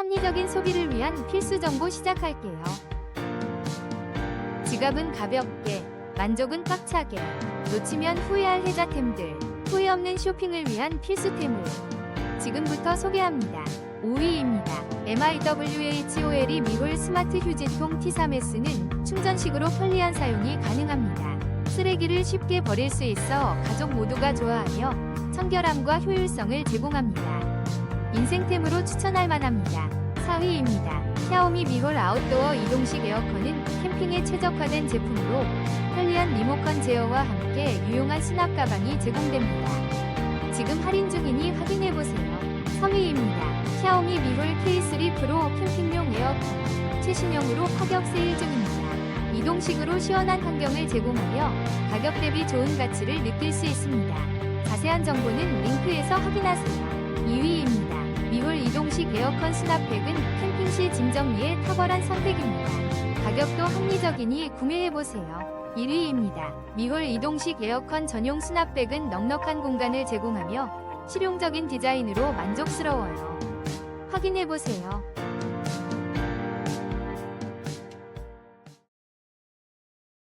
합리적인 소비를 위한 필수 정보 시작할게요. 지갑은 가볍게, 만족은 꽉차게, 놓치면 후회할 혜자템들, 후회 없는 쇼핑을 위한 필수템을 지금부터 소개합니다. 5위입니다. MIWHOL이 미홀 스마트 휴지통 T3S는 충전식으로 편리한 사용이 가능합니다. 쓰레기를 쉽게 버릴 수 있어 가족 모두가 좋아하며 청결함과 효율성을 제공합니다. 인생템으로 추천할 만합니다. 4위입니다. 샤오미 미홀 아웃도어 이동식 에어컨은 캠핑에 최적화된 제품으로 편리한 리모컨 제어와 함께 유용한 수납 가방이 제공됩니다. 지금 할인 중이니 확인해보세요. 3위입니다. 샤오미 미홀 K3 프로 캠핑용 에어컨 최신형으로 파격 세일 중입니다. 이동식으로 시원한 환경을 제공하며 가격 대비 좋은 가치를 느낄 수 있습니다. 자세한 정보는 링크에서 확인하세요. 2위입니다. 에어컨 수납팩은 캠핑 시 짐 정리에 탁월한 선택입니다. 가격도 합리적이니 구매해보세요. 1위입니다. 미홀 이동식 에어컨 전용 수납백은 넉넉한 공간을 제공하며 실용적인 디자인으로 만족스러워요. 확인해보세요.